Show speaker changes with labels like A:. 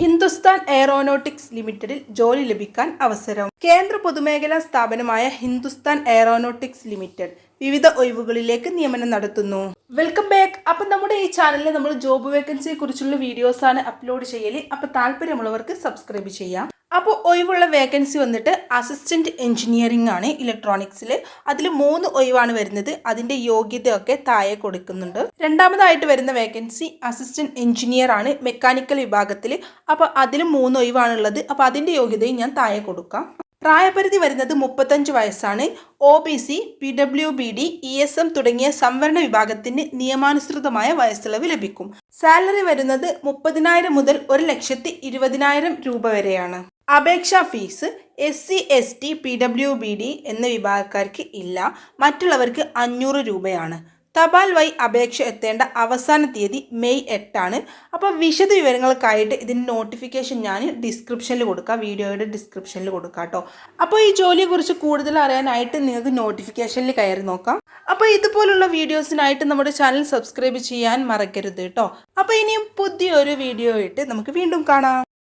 A: Hindustan aeronautics ലിമിറ്റഡിൽ ജോലി ലഭിക്കാൻ അവസരം. കേന്ദ്ര പൊതുമേഖലാ സ്ഥാപനമായ ഹിന്ദുസ്ഥാൻ എയറോനോട്ടിക്സ് ലിമിറ്റഡ് വിവിധ ഒഴിവുകളിലേക്ക് നിയമനം നടത്തുന്നു. വെൽക്കം ബാക്ക് അപ്പം നമ്മുടെ ഈ ചാനലിൽ നമ്മൾ ജോബ് വേക്കൻസിയെ കുറിച്ചുള്ള വീഡിയോസ് ആണ് അപ്ലോഡ് ചെയ്യൽ. അപ്പൊ താല്പര്യമുള്ളവർക്ക് സബ്സ്ക്രൈബ് ചെയ്യാം. അപ്പോൾ ഒഴിവുള്ള വേക്കൻസി വന്നിട്ട് അസിസ്റ്റന്റ് എഞ്ചിനീയറിംഗ് ആണ് ഇലക്ട്രോണിക്സിൽ അതിൽ മൂന്ന് ഒഴിവാണ് വരുന്നത്. അതിന്റെ യോഗ്യതയൊക്കെ താഴെ കൊടുക്കുന്നുണ്ട്. രണ്ടാമതായിട്ട് വരുന്ന വേക്കൻസി അസിസ്റ്റന്റ് എഞ്ചിനീയർ ആണ് മെക്കാനിക്കൽ വിഭാഗത്തിൽ അപ്പോൾ അതിൽ മൂന്ന് ഒഴിവാണുള്ളത്. അപ്പോൾ അതിന്റെ യോഗ്യതയും ഞാൻ താഴെ കൊടുക്കാം. പ്രായപരിധി വരുന്നത് മുപ്പത്തഞ്ച് വയസ്സാണ്. O B C P W B D E S M തുടങ്ങിയ സംവരണ വിഭാഗത്തിന് നിയമാനുസൃതമായ വയസ്സിളവ് ലഭിക്കും. സാലറി വരുന്നത് മുപ്പതിനായിരം മുതൽ ഒരു ലക്ഷത്തി ഇരുപതിനായിരം രൂപ വരെയാണ്. അപേക്ഷാ fees S C S T P W B D എന്ന വിഭാഗക്കാർക്ക് ഇല്ല. മറ്റുള്ളവർക്ക് അഞ്ഞൂറ് രൂപയാണ്. തപാൽ വൈ അപേക്ഷ എത്തേണ്ട അവസാന തീയതി മെയ് എട്ടാണ്. അപ്പോൾ വിശദ വിവരങ്ങൾക്കായിട്ട് ഇതിന്റെ നോട്ടിഫിക്കേഷൻ ഞാൻ ഡിസ്ക്രിപ്ഷനിൽ കൊടുക്കാം. വീഡിയോയുടെ ഡിസ്ക്രിപ്ഷനിൽ കൊടുക്കാം കേട്ടോ. അപ്പോൾ ഈ ജോലിയെക്കുറിച്ച് കൂടുതൽ അറിയാനായിട്ട് നിങ്ങൾക്ക് നോട്ടിഫിക്കേഷനിൽ കയറി നോക്കാം. അപ്പോൾ ഇതുപോലുള്ള വീഡിയോസിനായിട്ട് നമ്മുടെ ചാനൽ സബ്സ്ക്രൈബ് ചെയ്യാൻ മറക്കരുത് കേട്ടോ. അപ്പോൾ ഇനിയും പുതിയൊരു വീഡിയോ ആയിട്ട് നമുക്ക് വീണ്ടും കാണാം.